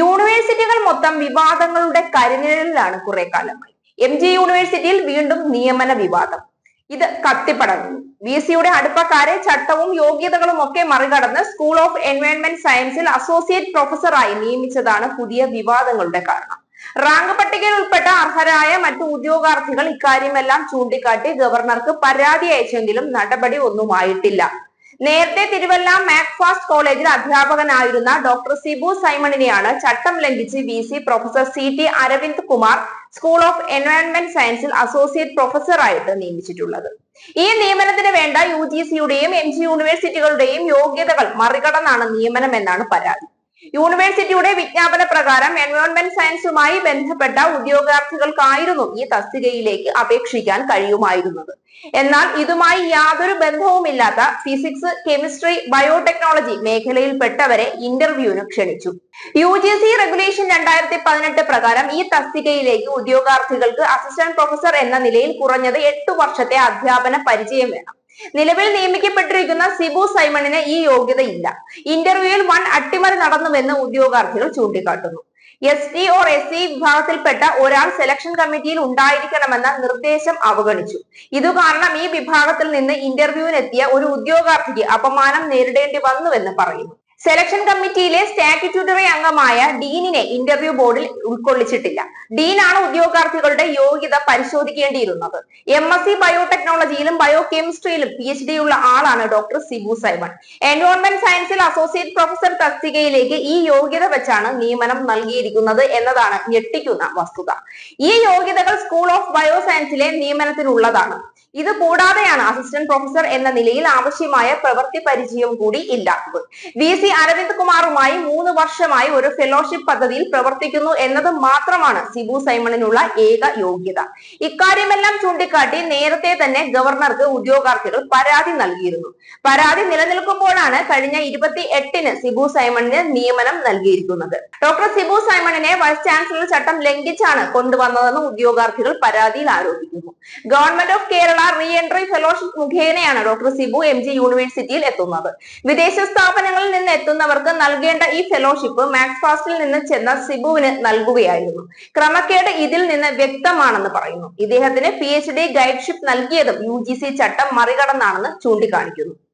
യൂണിവേഴ്സിറ്റികൾ മൊത്തം വിവാദങ്ങളുടെ കരിനിഴലിലാണ് കുറെ കാലമായി. എം ജി യൂണിവേഴ്സിറ്റിയിൽ വീണ്ടും നിയമന വിവാദം. ഇത് കത്തിപ്പടങ്ങുന്നു വി സിയുടെ അടുപ്പക്കാരെ ചട്ടവും യോഗ്യതകളും ഒക്കെ മറികടന്ന് സ്കൂൾ ഓഫ് എൻവയോൺമെന്റ് സയൻസിൽ അസോസിയേറ്റ് പ്രൊഫസറായി നിയമിച്ചതാണ് പുതിയ വിവാദങ്ങളുടെ കാരണം. റാങ്ക് പട്ടികയിൽ ഉൾപ്പെട്ട അർഹരായ മറ്റു ഉദ്യോഗാർത്ഥികൾ ഇക്കാര്യമെല്ലാം ചൂണ്ടിക്കാട്ടി ഗവർണർക്ക് പരാതി അയച്ചെങ്കിലും നടപടി ഒന്നുമായിട്ടില്ല നേരത്തെ തിരുവല്ല മാക്ഫാസ്റ്റ് കോളേജിൽ അധ്യാപകനായിരുന്ന ഡോക്ടർ സിബു സൈമണിനെയാണ് ചട്ടം ലംഘിച്ച് V C professor C T Aravind Kumar school of environment സയൻസിൽ അസോസിയേറ്റ് പ്രൊഫസറായിട്ട് നിയമിച്ചിട്ടുള്ളത്. ഈ നിയമനത്തിന് വേണ്ട യു ജി സിയുടെയും എം ജി യൂണിവേഴ്സിറ്റികളുടെയും യോഗ്യതകൾ മറികടന്നാണ് നിയമനം എന്നാണ് പരാതി. യൂണിവേഴ്സിറ്റിയുടെ വിജ്ഞാപന പ്രകാരം എൻവയോൺമെന്റ് സയൻസുമായി ബന്ധപ്പെട്ട ഉദ്യോഗാർത്ഥികൾക്കായിരുന്നു ഈ തസ്തികയിലേക്ക് അപേക്ഷിക്കാൻ കഴിയുമായിരുന്നത്. എന്നാൽ ഇതുമായി യാതൊരു ബന്ധവുമില്ലാത്ത ഫിസിക്സ് കെമിസ്ട്രി ബയോടെക്നോളജി മേഖലയിൽപ്പെട്ടവരെ ഇന്റർവ്യൂവിന് ക്ഷണിച്ചു. യു ജി സി റെഗുലേഷൻ രണ്ടായിരത്തി പതിനെട്ട് പ്രകാരം ഈ തസ്തികയിലേക്ക് ഉദ്യോഗാർത്ഥികൾക്ക് അസിസ്റ്റന്റ് പ്രൊഫസർ എന്ന നിലയിൽ കുറഞ്ഞത് എട്ട് വർഷത്തെ അധ്യാപന പരിചയം വേണം. നിലവിൽ നിയമിക്കപ്പെട്ടിരിക്കുന്ന സിബു സൈമണിന് ഈ യോഗ്യതയില്ല. ഇന്റർവ്യൂവിൽ വൺ അട്ടിമറി നടന്നുവെന്ന് ഉദ്യോഗാർത്ഥികൾ ചൂണ്ടിക്കാട്ടുന്നു. S T or S C വിഭാഗത്തിൽപ്പെട്ട ഒരാൾ സെലക്ഷൻ കമ്മിറ്റിയിൽ ഉണ്ടായിരിക്കണമെന്ന നിർദ്ദേശം അവഗണിച്ചു. ഇതു കാരണം ഈ വിഭാഗത്തിൽ നിന്ന് ഇന്റർവ്യൂവിനെത്തിയ ഒരു ഉദ്യോഗാർത്ഥിക്ക് അപമാനം നേരിടേണ്ടി വന്നുവെന്ന് പറയുന്നു. സെലക്ഷൻ കമ്മിറ്റിയിലെ സ്റ്റാറ്റ്യൂട്ടറി അംഗമായ ഡീനിനെ ഇന്റർവ്യൂ ബോർഡിൽ ഉൾക്കൊള്ളിച്ചിട്ടില്ല. ഡീനാണ് ഉദ്യോഗാർത്ഥികളുടെ യോഗ്യത പരിശോധിക്കേണ്ടിയിരുന്നത്. എം എസ് സി ബയോടെക്നോളജിയിലും ബയോ കെമിസ്ട്രിയിലും പി എച്ച് ഡി ഉള്ള ആളാണ് ഡോക്ടർ സിബു സൈമൺ. എൻവയോൺമെന്റ് സയൻസിൽ അസോസിയേറ്റ് പ്രൊഫസർ തസ്തികയിലേക്ക് ഈ യോഗ്യത വെച്ചാണ് നിയമനം നൽകിയിരിക്കുന്നത് എന്നതാണ് ഞെട്ടിക്കുന്ന വസ്തുത. ഈ യോഗ്യതകൾ സ്കൂൾ ഓഫ് ബയോ സയൻസിലെ നിയമനത്തിനുള്ളതാണ്. ഇത് കൂടാതെയാണ് അസിസ്റ്റന്റ് പ്രൊഫസർ എന്ന നിലയിൽ ആവശ്യമായ പ്രവൃത്തി പരിചയം കൂടി ഇല്ലാത്തത്. വി സി അരവിന്ദ് കുമാറുമായി മൂന്ന് വർഷമായി ഒരു ഫെലോഷിപ്പ് പദ്ധതിയിൽ പ്രവർത്തിക്കുന്നു എന്നത് മാത്രമാണ് സിബു സൈമണിനുള്ള ഏക യോഗ്യത. ഇക്കാര്യമെല്ലാം ചൂണ്ടിക്കാട്ടി നേരത്തെ തന്നെ ഗവർണർക്ക് ഉദ്യോഗാർത്ഥികൾ പരാതി നൽകിയിരുന്നു. പരാതി നിലനിൽക്കുമ്പോഴാണ് കഴിഞ്ഞ ഇരുപത്തി എട്ടിന് സിബു സൈമണിന് നിയമനം നൽകിയിരിക്കുന്നത്. ഡോക്ടർ സിബു സൈമണിനെ വൈസ് ചാൻസലർ ചട്ടം ലംഘിച്ചാണ് കൊണ്ടുവന്നതെന്ന് ഉദ്യോഗാർത്ഥികൾ പരാതിയിൽ ആരോപിക്കുന്നു. Government of Kerala re entry fellowship മുഖേനയാണ് ഡോക്ടർ സിബു എം ജി യൂണിവേഴ്സിറ്റിയിൽ എത്തുന്നത്. വിദേശ സ്ഥാപനങ്ങളിൽ നിന്ന് എത്തുന്നവർക്ക് നൽകേണ്ട ഈ ഫെലോഷിപ്പ് മാക്സ് ഫാസ്റ്റിൽ നിന്ന് ചെന്ന സിബുവിന് നൽകുകയായിരുന്നു. ക്രമക്കേട് ഇതിൽ നിന്ന് വ്യക്തമാണെന്ന് പറയുന്നു. ഇദ്ദേഹത്തിന് പി എച്ച് ഡി ഗൈഡ്ഷിപ്പ് നൽകിയതും യു ജി സി ചട്ടം മറികടന്നാണെന്ന് ചൂണ്ടിക്കാണിക്കുന്നു.